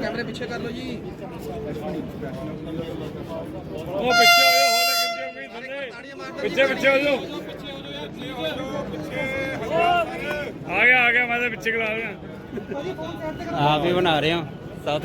ਕੈਮਰੇ ਪਿੱਛੇ ਕਰ ਲਓ ਜੀ। ਉਹ ਪਿੱਛੇ ਹੋ ਜਾਓ ਹੋਲੇ ਕਿੱਥੇ ਕੋਈ ਥੱਲੇ। ਪਿੱਛੇ ਪਿੱਛੇ ਹੋ ਜਾਓ। ਆ ਗਿਆ ਆ ਗਿਆ ਮੈਂ ਤਾਂ ਪਿੱਛੇ ਕਰਾ ਰਿਹਾ। ਆਪ ਹੀ ਬਣਾ ਰਹੇ ਹਾਂ। ਸਾਥ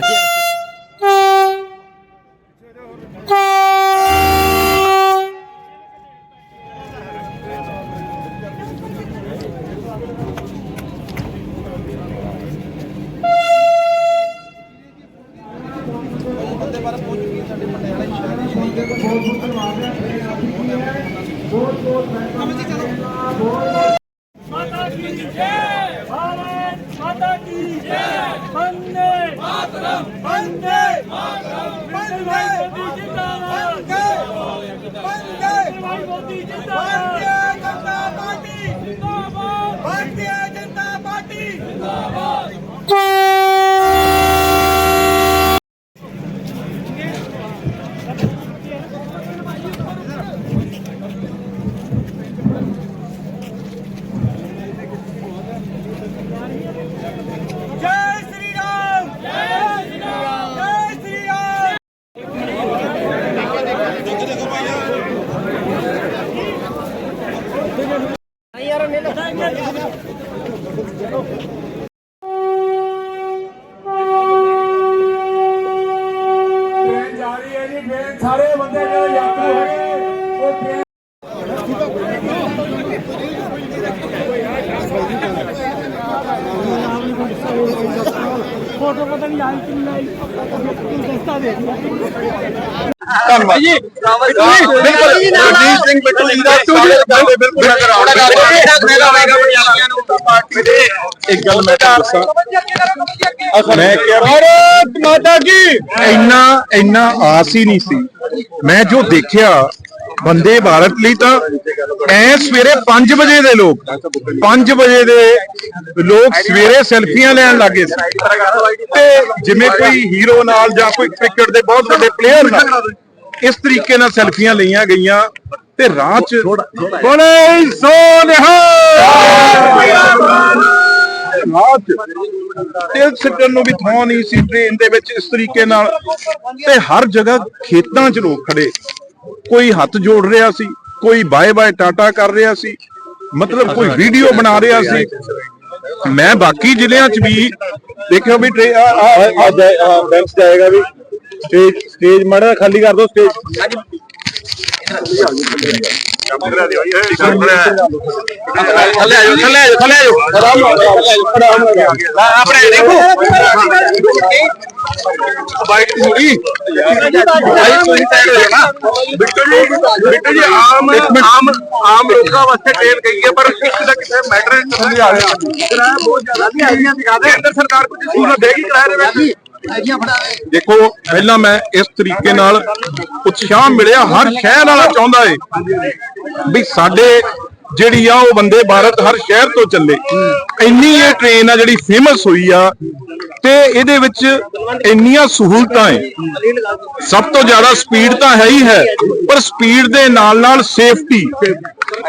Four. ਧੰਨਵਾਦ ਜੀ ਬਿਲਕੁਲ ਰਣਜੀਤ ਸਿੰਘ ਬਿੱਟੂ ਜੀ ਦਾ ਬਿਲਕੁਲ ਬਿਲਕੁਲ ਇੱਕ ਗੱਲ ਮੈਂ ਤੁਹਾਨੂੰ ਦੱਸਾਂ ਮੈਂ ਕਿਹਾ ਭਾਰਤ ਮਾਤਾ ਕੀ ਇੰਨਾ ਇੰਨਾ ਆਸ ਹੀ ਨਹੀਂ ਸੀ ਮੈਂ ਜੋ ਦੇਖਿਆ ਬੰਦੇ ਭਾਰਤ ਲਈ ਤਾਂ ਐ ਸਵੇਰੇ 5 ਵਜੇ ਦੇ ਲੋਕ 5 ਵਜੇ ਦੇ ਲੋਕ ਸਵੇਰੇ ਸੈਲਫੀਆਂ ਲੈਣ ਲੱਗੇ ਸੀ। ਤੇ ਜਿਵੇਂ ਕੋਈ ਹੀਰੋ ਨਾਲ ਜਾਂ ਕੋਈ ਕ੍ਰਿਕਟ ਦੇ ਬਹੁਤ ਵੱਡੇ ਪਲੇਅਰ ਨਾਲ ਇਸ ਤਰੀਕੇ ਨਾਲ ਸੈਲਫੀਆਂ ਲਈਆਂ ਗਈਆਂ ਤੇ ਰਾਹ 'ਚ ਬੋਲੇ ਸੋਨਿਹਾ ਰਾਹ 'ਚ ਤੇਲ ਸਿੱਟਣ ਨੂੰ ਵੀ ਥਾਂ ਨਹੀਂ ਸੀ ਟ੍ਰੇਨ ਦੇ ਵਿੱਚ ਇਸ ਤਰੀਕੇ ਨਾਲ। ਤੇ ਹਰ ਜਗ੍ਹਾ ਖੇਤਾਂ 'ਚ ਲੋਕ ਖੜੇ। ਕੋਈ ਹੱਥ ਜੋੜ ਰਿਹਾ ਸੀ ਕੋਈ ਬਾਏ ਬਾਏ ਟਾਟਾ ਕਰ ਰਿਹਾ ਸੀ ਮਤਲਬ ਕੋਈ ਵੀਡੀਓ ਬਣਾ ਰਿਹਾ ਸੀ। ਮੈਂ ਬਾਕੀ ਜ਼ਿਲ੍ਹਿਆਂ 'ਚ ਵੀ ਦੇਖਿਓ ਵੀ ਬੈਂਚ ਜਾਏਗਾ ਸਟੇਜ ਸਟੇਜ ਮਾੜਾ ਖਾਲੀ ਕਰ ਦਿਓ ਸਟੇਜ ਥੱਲੇ ਆਜੋ ਥੱਲੇ ਆਜੋ ਥੱਲੇ ਆਜੋ ਆਪਣੇ ਦੇਖੋ। ਬਾਈਕ ਥੋੜੀ ਬਾਈਕ ਥੋੜੀ ਸਾਈਡ ਹੋ ਜਾਣਾ ਬਿੱਟੂ ਜੀ ਬਿੱਟੂ ਜੀ ਆਮ ਆਮ ਆਮ ਲੋਕਾਂ ਵਾਸਤੇ ਟ੍ਰੇਨ ਗਈ ਹੈ ਪਰ ਕਿਸੇ ਦਾ ਕਿਸੇ ਮੈਟਰ ਨਹੀਂ ਆ ਰਿਹਾ ਕਿਰਾਇਆ ਬਹੁਤ ਜ਼ਿਆਦਾ ਵੀ ਆਈਆਂ ਦਿਖਾ ਦੇ। ਅੰਦਰ ਸਰਕਾਰ ਕੁਝ ਸਹੂਲਤ ਦੇਗੀ ਕਿਰਾਏ ਦੇ ਵਿੱਚ? ਦੇਖੋ ਪਹਿਲਾਂ ਮੈਂ ਇਸ ਤਰੀਕੇ ਨਾਲ ਉਤਸ਼ਾਹ ਮਿਲਿਆ ਹਰ ਸ਼ਹਿਰ ਵਾਲਾ ਚਾਹੁੰਦਾ ਏ ਵੀ ਸਾਡੇ ਜਿਹੜੀ ਆ ਉਹ ਬੰਦੇ ਭਾਰਤ ਹਰ ਸ਼ਹਿਰ ਤੋਂ ਚੱਲੇ। ਇੰਨੀ ਇਹ ਟ੍ਰੇਨ ਆ ਜਿਹੜੀ ਫੇਮਸ ਹੋਈ ਆ ਤੇ ਇਹਦੇ ਵਿੱਚ ਇੰਨੀਆਂ ਸਹੂਲਤਾਂ ਏ। ਸਭ ਤੋਂ ਜ਼ਿਆਦਾ ਸਪੀਡ ਤਾਂ ਹੈ ਹੀ ਹੈ, ਪਰ ਸਪੀਡ ਦੇ ਨਾਲ ਨਾਲ ਸੇਫਟੀ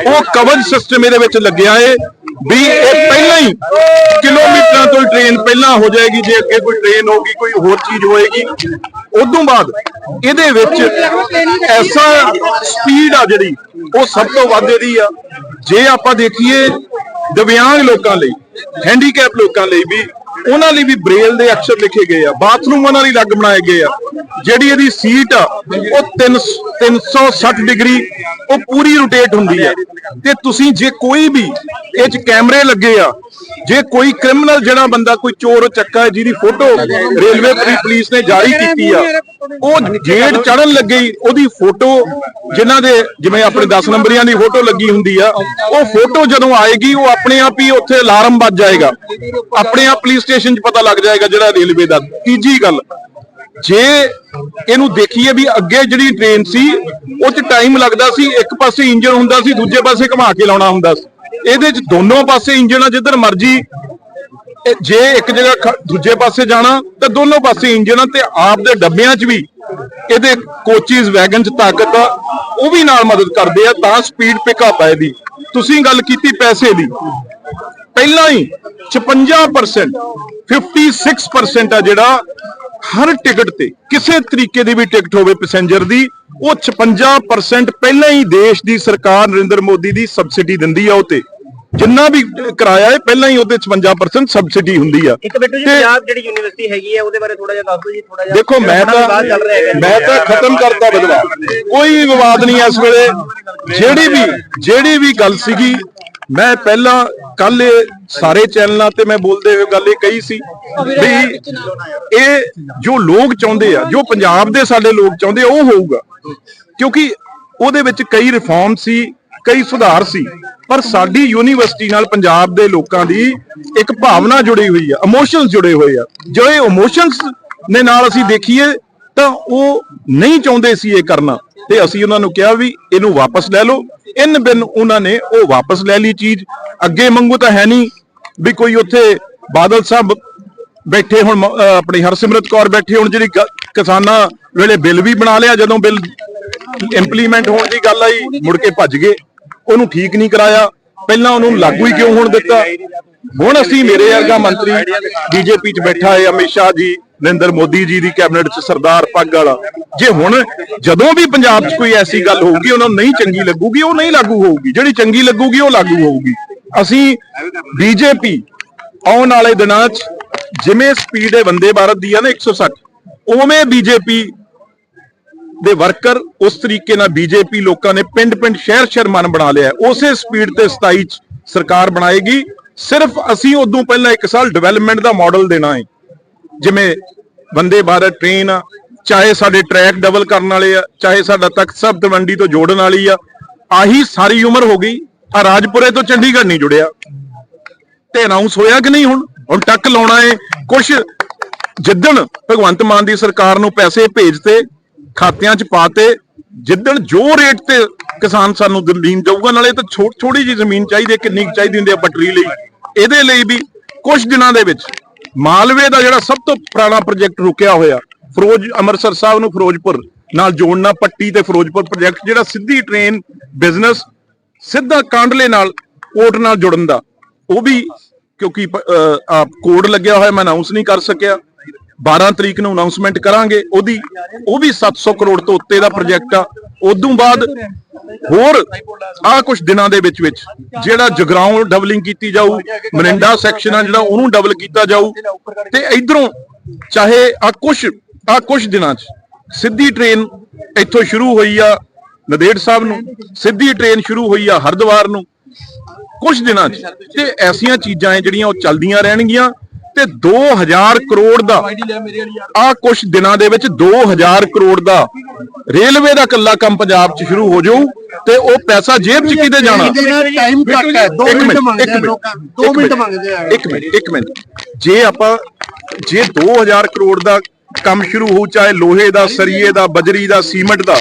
ਉਹ ਕਵਚ ਸਿਸਟਮ ਇਹਦੇ ਵਿੱਚ ਲੱਗਿਆ ਏ ਵੀ ਇਹ ਪਹਿਲਾਂ ਹੀ ਕਿਲੋਮੀਟਰਾਂ ਤੋਂ ਟ੍ਰੇਨ ਪਹਿਲਾਂ ਹੋ ਜਾਏਗੀ, ਜੇ ਅੱਗੇ ਕੋਈ ਟ੍ਰੇਨ ਹੋਗੀ ਕੋਈ ਹੋਰ ਚੀਜ਼ ਹੋਏਗੀ। ਉਦੋਂ ਬਾਅਦ ਇਹਦੇ ਵਿੱਚ ਐਸਾ ਸਪੀਡ ਆ ਜਿਹੜੀ, ਉਹ ਸਭ ਤੋਂ ਵੱਧ ਇਹਦੀ ਆ। ਜੇ ਆਪਾਂ ਦੇਖੀਏ ਦਿਵਿਆਂਗ ਲੋਕਾਂ ਲਈ ਹੈਂਡੀਕੈਪ ਲੋਕਾਂ ਲਈ ਵੀ ਉਹਨਾਂ ਲਈ ਵੀ ਬ੍ਰੇਲ ਦੇ ਅਕਸ਼ਰ ਲਿਖੇ ਗਏ ਆ, ਬਾਥਰੂਮ ਉਹਨਾਂ ਲਈ ਅਲੱਗ ਬਣਾਏ ਗਏ ਆ। ਜਿਹੜੀ ਇਹਦੀ ਸੀਟ ਆ, ਉਹ 3 360 ਡਿਗਰੀ, ਉਹ ਪੂਰੀ ਰੋਟੇਟ ਹੁੰਦੀ ਆ। ਤੇ ਤੁਸੀਂ ਜੇ ਕੋਈ ਵੀ ਇਹ ਚ ਕੈਮਰੇ ਲੱਗੇ ਆ, ਜੇ ਕੋਈ ਕ੍ਰਿਮੀਨਲ ਜਿਹੜਾ ਬੰਦਾ, ਕੋਈ ਚੋਰ ਚੱਕਾ ਜਿਹਦੀ ਫੋਟੋ ਰੇਲਵੇ ਪੁਲਿਸ ਨੇ ਜਾਰੀ ਕੀਤੀ ਆ, ਉਹ ਗੇਟ ਚੜਨ ਲੱਗੀ ਉਹਦੀ ਫੋਟੋ ਜਿਨ੍ਹਾਂ ਦੇ, ਜਿਵੇਂ ਆਪਣੇ 10 ਨੰਬਰੀਆਂ ਦੀ ਫੋਟੋ ਲੱਗੀ ਹੁੰਦੀ ਆ, ਉਹ ਫੋਟੋ ਜਦੋਂ ਆਏਗੀ, ਉਹ ਆਪਣੇ ਆਪ ਹੀ ਉੱਥੇ ਅਲਾਰਮ ਵੱਜ ਜਾਏਗਾ। ਆਪਣੇ ਆਪ ਪੁਲਿਸ ਸਟੇਸ਼ਨ 'ਚ ਪਤਾ ਲੱਗ ਜਾਏਗਾ ਜਿਹੜਾ ਰੇਲਵੇ ਦਾ। ਤੀਜੀ ਗੱਲ, ਜੇ ਇਹਨੂੰ ਦੇਖੀਏ ਵੀ ਅੱਗੇ ਜਿਹੜੀ ਟ੍ਰੇਨ ਸੀ, ਉਹ 'ਚ ਟਾਈਮ ਲੱਗਦਾ ਸੀ, ਇੱਕ ਪਾਸੇ ਇੰਜਨ ਹੁੰਦਾ ਸੀ, ਦੂਜੇ ਪਾਸੇ ਘੁਮਾ ਕੇ ਲਾਉਣਾ ਹੁੰਦਾ ਸੀ। ਇਹਦੇ 'ਚ ਦੋਨੋਂ ਪਾਸੇ ਇੰਜਨ ਆ, ਜਿੱਧਰ ਮਰਜ਼ੀ ਜੇ ਇੱਕ ਜਗ੍ਹਾ ਦੂਜੇ ਪਾਸੇ ਜਾਣਾ, ਤਾਂ ਦੋਨੋਂ ਪਾਸੇ ਇੰਜਨ ਆ ਤੇ ਆਪ ਦੇ ਡੱਬਿਆਂ 'ਚ ਵੀ ਇਹਦੇ ਕੋਚਿਸ ਵੈਗਨ 'ਚ ਤਾਕਤ ਆ, ਉਹ ਵੀ ਨਾਲ ਮਦਦ ਕਰਦੇ ਆ, ਤਾਂ ਸਪੀਡ ਪਿਕਅਪ ਆ ਇਹਦੀ। ਤੁਸੀਂ ਗੱਲ ਕੀਤੀ ਪੈਸੇ ਦੀ। ਪਹਿਲਾਂ ਹੀ 56% 56% ਆ ਜਿਹੜਾ ਹਰ ਟਿਕਟ ਤੇ ਕਿਸੇ ਤਰੀਕੇ ਦੀ ਵੀ ਟਿਕਟ ਹੋਵੇ ਪੈਸੇਂਜਰ ਦੀ ਉਹ 56% ਪਹਿਲਾਂ ਹੀ ਦੇਸ਼ ਦੀ ਸਰਕਾਰ ਨਰਿੰਦਰ ਮੋਦੀ ਦੀ ਸਬਸਿਡੀ ਦਿੰਦੀ ਆ ਉਹ ਤੇ। ਜਿੰਨਾ ਵੀ ਕਿਰਾਇਆ ਹੈ ਪਹਿਲਾਂ ਹੀ ਉਹਦੇ 56% ਸਬਸਿਡੀ ਹੁੰਦੀ ਆ। ਇੱਕ ਬਿੱਟੂ ਜੀ ਪੰਜਾਬ ਜਿਹੜੀ ਯੂਨੀਵਰਸਿਟੀ ਹੈਗੀ ਹੈ ਉਹਦੇ ਬਾਰੇ ਥੋੜਾ ਜਿਹਾ ਦੱਸ ਦਿਓ ਜੀ ਥੋੜਾ ਜਿਹਾ ਦੇਖੋ ਮੈਂ ਤਾਂ। ਮੈਂ ਤਾਂ ਖਤਮ ਕਰਤਾ ਵਿਵਾਦ ਕੋਈ ਵਿਵਾਦ ਨਹੀਂ ਇਸ ਵੇਲੇ। ਜਿਹੜੀ ਵੀ ਜਿਹੜੀ ਵੀ ਗੱਲ ਸੀਗੀ ਮੈਂ ਪਹਿਲਾਂ ਕੱਲ ਸਾਰੇ ਚੈਨਲਾਂ ਤੇ ਮੈਂ ਬੋਲਦੇ ਹੋਏ ਗੱਲ ਇਹ ਕਹੀ ਸੀ ਵੀ ਇਹ ਜੋ ਲੋਕ ਚਾਹੁੰਦੇ ਆ ਜੋ ਪੰਜਾਬ ਦੇ ਸਾਡੇ ਲੋਕ ਚਾਹੁੰਦੇ ਆ, ਉਹ ਹੋਊਗਾ। ਕਿਉਂਕਿ ਉਹਦੇ ਵਿੱਚ ਕਈ ਰਿਫਾਰਮ ਸੀ ਕਈ ਸੁਧਾਰ ਸੀ ਪਰ ਸਾਡੀ ਯੂਨੀਵਰਸਿਟੀ ਨਾਲ ਪੰਜਾਬ ਦੇ ਲੋਕਾਂ ਦੀ ਇੱਕ ਭਾਵਨਾ ਜੁੜੀ ਹੋਈ ਆ ਇਮੋਸ਼ਨਸ ਜੁੜੇ ਹੋਏ ਆ। ਜੋ ਇਹ ਇਮੋਸ਼ਨਸ ਨੇ ਨਾਲ ਅਸੀਂ ਦੇਖੀਏ ਤਾਂ ਉਹ ਨਹੀਂ ਚਾਹੁੰਦੇ ਸੀ ਇਹ ਕਰਨਾ। ਤੇ ਅਸੀਂ ਉਹਨਾਂ ਨੂੰ ਕਿਹਾ ਵੀ ਇਹਨੂੰ ਵਾਪਸ ਲੈ ਲਓ ਇਨ ਬਿਨ ਉਹਨਾਂ ਨੇ ਉਹ ਵਾਪਸ ਲੈ ਲਈ ਚੀਜ਼। ਅੱਗੇ ਮੰਗੂ ਤਾਂ ਹੈ ਨਹੀਂ ਵੀ ਕੋਈ ਉੱਥੇ ਬਾਦਲ ਸਾਹਿਬ ਬੈਠੇ ਹੁਣ ਆਪਣੀ ਹਰਸਿਮਰਤ ਕੌਰ ਬੈਠੇ ਹੁਣ, ਜਿਹੜੀ ਕਿਸਾਨਾਂ ਵੇਲੇ ਬਿੱਲ ਵੀ ਬਣਾ ਲਿਆ, ਜਦੋਂ ਬਿੱਲ ਇੰਪਲੀਮੈਂਟ ਹੋਣ ਦੀ ਗੱਲ ਆਈ, ਮੁੜ ਕੇ ਭੱਜ ਗਏ। ਉਹਨੂੰ ਠੀਕ ਨਹੀਂ ਕਰਾਇਆ। ਪਹਿਲਾਂ ਉਹਨੂੰ ਲਾਗੂ ਹੀ ਕਿਉਂ ਹੋਣ ਦਿੱਤਾ? ਹੁਣ ਅਸੀਂ ਮੇਰੇ ਵਰਗਾ ਮੰਤਰੀ, ਬੀਜੇਪੀ 'ਚ ਬੈਠਾ ਹੈ, ਅਮਿਤ ਸ਼ਾਹ ਜੀ ਨਰਿੰਦਰ ਮੋਦੀ ਜੀ ਦੀ ਕੈਬਨਿਟ 'ਚ ਸਰਦਾਰ ਪੱਗ ਵਾਲਾ ਜੇ ਹੁਣ ਜਦੋਂ ਵੀ ਪੰਜਾਬ 'ਚ ਕੋਈ ਐਸੀ ਗੱਲ ਹੋਊਗੀ, ਉਹਨਾਂ ਨੂੰ ਨਹੀਂ ਚੰਗੀ ਲੱਗੂਗੀ, ਉਹ ਨਹੀਂ ਲਾਗੂ ਹੋਊਗੀ। ਜਿਹੜੀ ਚੰਗੀ ਲੱਗੂਗੀ, ਉਹ ਲਾਗੂ ਹੋਊਗੀ। ਅਸੀਂ ਬੀਜੇਪੀ ਆਉਣ ਵਾਲੇ ਦਿਨਾਂ 'ਚ ਜਿਵੇਂ ਸਪੀਡ ਹੈ ਵੰਦੇ ਭਾਰਤ ਦੀ ਆ ਨਾ 160 ਉਵੇਂ ਬੀਜੇਪੀ ਦੇ ਵਰਕਰ ਉਸ ਤਰੀਕੇ ਨਾਲ ਬੀਜੇਪੀ ਲੋਕਾਂ ਨੇ ਪਿੰਡ-ਪਿੰਡ, ਸ਼ਹਿਰ-ਸ਼ਹਿਰ ਮਨ ਬਣਾ ਲਿਆ ਉਸੇ ਸਪੀਡ ਤੇ 27 ਚ ਸਰਕਾਰ ਬਣਾਏਗੀ। ਸਿਰਫ ਅਸੀਂ ਉਦੋਂ ਪਹਿਲਾਂ ਇੱਕ ਸਾਲ ਡਿਵੈਲਪਮੈਂਟ ਦਾ ਮਾਡਲ ਦੇਣਾ ਹੈ। ਜਿਵੇਂ ਵੰਦੇ ਭਾਰਤ ਟ੍ਰੇਨ ਆ ਚਾਹੇ ਸਾਡੇ ਟਰੈਕ ਡਬਲ ਕਰਨ ਵਾਲੇ ਆ ਚਾਹੇ ਸਾਡਾ ਤਖਤ ਸਾਹਿਬ ਤਵੰਡੀ ਤੋਂ ਜੋੜਨ ਵਾਲੀ ਆ ਆਹੀ ਸਾਰੀ ਉਮਰ ਹੋ ਗਈ ਆ ਰਾਜਪੁਰੇ ਤੋਂ ਚੰਡੀਗੜ੍ਹ ਨਹੀਂ ਜੁੜਿਆ। ਤੇ ਅਨਾਉਂਸ ਹੋਇਆ ਕਿ ਨਹੀਂ ਹੁਣ? ਹੁਣ ਟੱਕ ਲਾਉਣਾ ਏ। ਕੁਛ ਜਿੱਦਣ ਭਗਵੰਤ ਮਾਨ ਦੀ ਸਰਕਾਰ ਨੂੰ ਪੈਸੇ ਭੇਜਤੇ ਖਾਤਿਆਂ 'ਚ ਪਾਤੇ ਜਿੱਦਣ ਜੋ ਰੇਟ ਤੇ ਕਿਸਾਨ ਸਾਨੂੰ ਜ਼ਮੀਨ ਦਊਗਾ ਨਾਲੇ ਤਾਂ ਥੋੜੀ ਜੀ ਜ਼ਮੀਨ ਚਾਹੀਦੀ ਹੈ, ਕਿੰਨੀ ਕੁ ਚਾਹੀਦੀ ਹੁੰਦੀ ਆ ਪਟਰੀ ਲਈ। ਇਹਦੇ ਲਈ ਵੀ ਕੁਝ ਦਿਨਾਂ ਦੇ ਵਿੱਚ ਮਾਲਵੇ ਦਾ ਜਿਹੜਾ ਸਭ ਤੋਂ ਪੁਰਾਣਾ ਪ੍ਰੋਜੈਕਟ ਰੁਕਿਆ ਹੋਇਆ, ਫਿਰੋਜ਼ ਅੰਮ੍ਰਿਤਸਰ ਸਾਹਿਬ ਨੂੰ ਫਿਰੋਜ਼ਪੁਰ ਨਾਲ ਜੋੜਨਾ, ਪੱਟੀ ਤੇ ਫਿਰੋਜ਼ਪੁਰ ਪ੍ਰੋਜੈਕਟ ਜਿਹੜਾ ਸਿੱਧੀ ਟ੍ਰੇਨ ਬਿਜ਼ਨਸ ਸਿੱਧਾ ਕਾਂਡਲੇ ਨਾਲ, ਕੋਟ ਨਾਲ ਜੁੜਨ ਦਾ। ਉਹ ਵੀ ਕਿਉਂਕਿ ਕੋਡ ਲੱਗਿਆ ਹੋਇਆ, ਮੈਂ ਅਨਾਉਂਸ ਨਹੀਂ ਕਰ ਸਕਿਆ। 12 ਤਰੀਕ ਨੂੰ ਅਨਾਉਂਸਮੈਂਟ ਕਰਾਂਗੇ, ਉਹਦੀ, ਉਹ ਵੀ 700 ਕਰੋੜ ਤੋਂ ਉੱਤੇ ਦਾ ਪ੍ਰੋਜੈਕਟ ਆ। ਉਦੋਂ ਬਾਅਦ ਹੋਰ ਆ ਕੁਝ ਦਿਨਾਂ ਦੇ ਵਿੱਚ ਵਿੱਚ, ਜਿਹੜਾ ਜਗਰਾਉਂ ਡਬਲਿੰਗ ਕੀਤੀ ਜਾਊ ਮਰਿੰਡਾ ਸੈਕਸ਼ਨ ਆ ਜਿਹੜਾ ਉਹਨੂੰ ਡਬਲ ਕੀਤਾ ਜਾਊ, ਤੇ ਇਧਰੋਂ ਚਾਹੇ ਆ ਕੁਝ ਆ ਕੁਝ ਦਿਨਾਂ 'ਚ ਸਿੱਧੀ ਟ੍ਰੇਨ ਇੱਥੋਂ ਸ਼ੁਰੂ ਹੋਈ ਆ ਨਦੇੜ ਸਾਹਿਬ ਨੂੰ, ਸਿੱਧੀ ਟ੍ਰੇਨ ਸ਼ੁਰੂ ਹੋਈ ਆ ਹਰਿਦੁਆਰ ਨੂੰ ਕੁਝ ਦਿਨਾਂ 'ਚ। ਤੇ ਐਸੀਆਂ ਚੀਜ਼ਾਂ ਐ ਜਿਹੜੀਆਂ ਉਹ ਚੱਲਦੀਆਂ ਰਹਿਣਗੀਆਂ। ਤੇ 2000 ਕਰੋੜ ਦਾ। ਆ ਕੁਝ ਦਿਨਾਂ ਦੇ ਵਿੱਚ 2000 ਕਰੋੜ ਦਾ ਰੇਲਵੇ ਦਾ ਕੱਲਾ ਕੰਮ ਪੰਜਾਬ 'ਚ ਸ਼ੁਰੂ ਹੋ ਜਾਊ ਤੇ ਉਹ ਪੈਸਾ ਜੇਬ 'ਚ ਕਿਤੇ ਜਾਣਾ? ਟਾਈਮ ਘੱਟ ਹੈ 2 ਇੱਕ ਮਿੰਟ ਮੰਗਦੇ ਆ ਇੱਕ ਲੋਕਾਂ ਮਿੰਟ, 2 ਇੱਕ ਮਿੰਟ ਮੰਗਦੇ ਆ ਇੱਕ ਮਿੰਟ ਇੱਕ ਮਿੰਟ। ਜੇ ਆਪਾਂ ਜੇ 2000 ਕਰੋੜ ਦਾ ਕੰਮ ਸ਼ੁਰੂ ਹੋਊ ਚਾਹੇ ਲੋਹੇ ਦਾ ਸਰੀਏ ਦਾ ਬਜਰੀ ਦਾ ਸੀਮੈਂਟ ਦਾ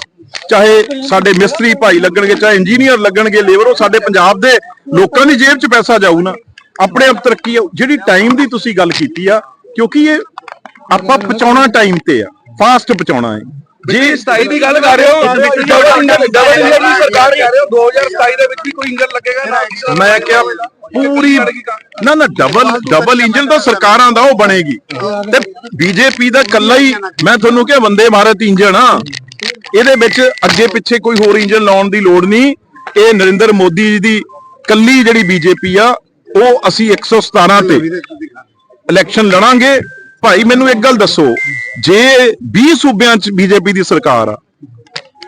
ਚਾਹੇ ਸਾਡੇ ਮਿਸਤਰੀ ਭਾਈ ਲੱਗਣਗੇ ਚਾਹੇ ਇੰਜੀਨੀਅਰ ਲੱਗਣਗੇ ਲੇਬਰ ਉਹ ਸਾਡੇ ਪੰਜਾਬ ਦੇ ਲੋਕਾਂ ਦੀ ਜੇਬ 'ਚ ਪੈਸਾ ਜਾਊ ਨਾ। ਆਪਣੇ ਆਪ ਤਰੱਕੀ ਆਊ। ਜਿਹੜੀ ਟਾਈਮ ਦੀ ਤੁਸੀਂ ਗੱਲ ਕੀਤੀ ਆ ਕਿਉਂਕਿ ਇਹ ਆਪਾਂ ਪਹੁੰਚਾਉਣਾ ਟਾਈਮ ਤੇ ਆ। ਫਾਸਟ ਪਹੁੰਚਾਉਣਾ ਹੈ ਜੇ 27 ਦੀ ਗੱਲ ਕਰ ਰਹੇ ਹੋ ਡਬਲ ਇੰਜਨ ਡਬਲ ਇੰਜਨ ਦੀ ਸਰਕਾਰ ਕਹਿ ਰਹੇ ਹੋ 2027 ਦੇ ਵਿੱਚ ਵੀ ਕੋਈ ਇੰਜਨ ਲੱਗੇਗਾ ਨਾ ਮੈਂ ਕਿਹਾ ਪੂਰੀ ਨਾ ਨਾ ਡਬਲ ਡਬਲ ਇੰਜਨ ਤਾਂ ਸਰਕਾਰਾਂ ਦਾ ਉਹ ਬਣੇਗੀ। ਤੇ ਬੀਜੇਪੀ ਦਾ ਕੱਲਾ ਹੀ ਮੈਂ ਤੁਹਾਨੂੰ ਕਿਹਾ ਵੰਦੇ ਭਾਰਤ ਇੰਜਨ ਆ। ਇਹਦੇ ਵਿੱਚ ਅੱਗੇ ਪਿੱਛੇ ਕੋਈ ਹੋਰ ਇੰਜਨ ਲਾਉਣ ਦੀ ਲੋੜ ਨਹੀਂ। ਇਹ ਨਰਿੰਦਰ ਮੋਦੀ ਜੀ ਦੀ ਕੱਲੀ ਜਿਹੜੀ ਬੀਜੇਪੀ ਆ ਉਹ ਅਸੀਂ 117 ਤੇ ਇਲੈਕਸ਼ਨ ਲੜਾਂਗੇ। ਭਾਈ ਮੈਨੂੰ ਇੱਕ ਗੱਲ ਦੱਸੋ। ਜੇ 20 ਸੂਬਿਆਂ 'ਚ ਬੀਜੇਪੀ ਦੀ ਸਰਕਾਰ ਆ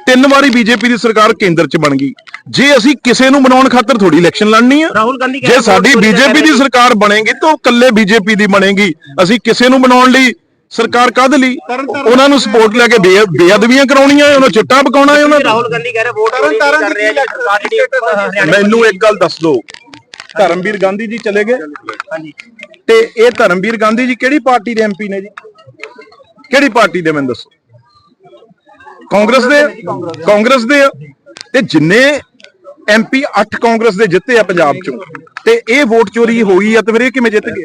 ਤਿੰਨ ਵਾਰੀ ਬੀਜੇਪੀ ਦੀ ਸਰਕਾਰ ਕੇਂਦਰ 'ਚ ਬਣ ਗਈ ਜੇ ਅਸੀਂ ਕਿਸੇ ਨੂੰ ਬਣਾਉਣ ਖਾਤਰ ਥੋੜੀ ਇਲੈਕਸ਼ਨ ਲੜਨੀ ਆ ਰਾਹੁਲ ਗਾਂਧੀ ਕਹਿ ਜੇ ਸਾਡੀ ਬੀਜੇਪੀ ਦੀ ਸਰਕਾਰ ਬਣੇਗੀ ਤਾਂ ਉਹ ਇਕੱਲੇ ਬੀਜੇਪੀ ਦੀ ਬਣੇਗੀ। ਅਸੀਂ ਕਿਸੇ ਨੂੰ ਬਣਾਉਣ ਲਈ ਸਰਕਾਰ ਕਾਹਦੇ ਲਈ। ਉਹਨਾਂ ਨੂੰ ਸਪੋਰਟ ਲੈ ਕੇ ਬੇ- ਬੇਅਦਬੀਆਂ ਕਰਾਉਣੀਆਂ ਉਹਨਾਂ ਚਿੱਟਾ ਪਕਾਉਣਾ ਹੈ ਉਹਨਾਂ ਰਾਹੁਲ ਗਾਂਧੀ ਕਹਿ ਰਹੇ ਵੋਟ ਚੋਰੀ ਕਰ ਰਹੇ ਆ ਜੀ ਸਰਕਾਰ ਜਿਹੜੀ ਹਰਿਆਣਾ ਮੈਨੂੰ ਇੱਕ ਗੱਲ ਦੱਸ ਦਿਓ। ਧਰਮਵੀਰ ਗਾਂਧੀ ਜੀ ਚਲੇ ਗਏ? ਹਾਂਜੀ। ਤੇ ਇਹ ਧਰਮਵੀਰ ਗਾਂਧੀ ਜੀ ਕਿਹੜੀ ਪਾਰਟੀ ਦੇ ਐਮਪੀ ਨੇ ਜੀ? ਕਿਹੜੀ ਪਾਰਟੀ ਦੇ ਮੈਨੂੰ ਦੱਸੋ। ਕਾਂਗਰਸ ਦੇ? ਕਾਂਗਰਸ ਦੇ। ਤੇ ਜਿੰਨੇ ਐਮਪੀ 8 ਕਾਂਗਰਸ ਦੇ ਜਿੱਤੇ ਆ ਪੰਜਾਬ ਚੋਂ ਤੇ ਇਹ ਵੋਟ ਚੋਰੀ ਹੋਈ ਆ ਤੇ ਫਿਰ ਇਹ ਕਿਵੇਂ ਜਿੱਤ ਗਏ?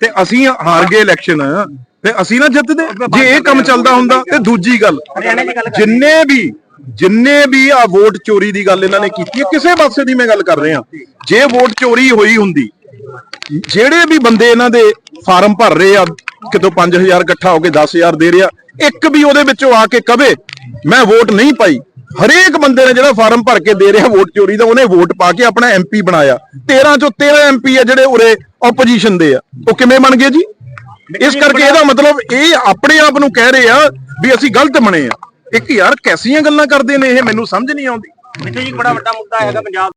ਤੇ ਅਸੀਂ ਹਾਰ ਗਏ ਇਲੈਕਸ਼ਨ ਤੇ ਅਸੀਂ ਨਾ ਜਿੱਤਦੇ। ਜੇ ਇਹ ਕੰਮ ਚੱਲਦਾ ਹੁੰਦਾ ਤੇ ਦੂਜੀ ਗੱਲ ਜਿੰਨੇ ਵੀ ਜਿੰਨੇ ਵੀ ਆ ਵੋਟ ਚੋਰੀ ਦੀ ਗੱਲ ਇਹਨਾਂ ਨੇ ਕੀਤੀ ਹੈ, ਕਿਸੇ ਪਾਸੇ ਦੀ ਮੈਂ ਗੱਲ ਕਰ ਰਿਹਾ। ਜੇ ਵੋਟ ਚੋਰੀ ਹੋਈ ਹੁੰਦੀ, ਜਿਹੜੇ ਵੀ ਬੰਦੇ ਇਹਨਾਂ ਦੇ ਫਾਰਮ ਭਰ ਰਹੇ ਆ, ਕਿਤੋਂ 5000 ਇਕੱਠਾ ਹੋ ਕੇ 10000 ਦੇ ਰਿਹਾ ਇੱਕ ਵੀ ਉਹਦੇ ਵਿੱਚੋਂ ਆ ਕੇ ਕਵੇ, ਮੈਂ ਵੋਟ ਨਹੀਂ ਪਾਈ। ਹਰੇਕ ਬੰਦੇ ਨੇ ਜਿਹੜਾ ਫਾਰਮ ਭਰ ਕੇ ਦੇ ਰਿਹਾ ਵੋਟ ਚੋਰੀ ਦਾ, ਉਹਨੇ ਵੋਟ ਪਾ ਕੇ ਆਪਣਾ ਐਮਪੀ ਬਣਾਇਆ। 13 ਚੋਂ 13 ਐਮਪੀ ਆ ਜਿਹੜੇ ਉਰੇ ਆਪੋਜੀਸ਼ਨ ਦੇ ਆ। ਉਹ ਕਿਵੇਂ ਬਣ ਗਏ ਜੀ? ਇਸ ਕਰਕੇ ਇਹਦਾ ਮਤਲਬ ਇਹ ਆਪਣੇ ਆਪ ਨੂੰ ਕਹਿ ਰਹੇ ਆ ਵੀ ਅਸੀਂ ਗਲਤ ਬਣੇ ਆ। ਇੱਕ ਯਾਰ ਕੈਸੀਆਂ ਗੱਲਾਂ ਕਰਦੇ ਨੇ, ਇਹ ਮੈਨੂੰ ਸਮਝ ਨਹੀਂ ਆਉਂਦੀ। ਮਿੱਠੂ ਜੀ, ਬੜਾ ਵੱਡਾ ਮੁੱਦਾ ਹੈਗਾ ਪੰਜਾਬ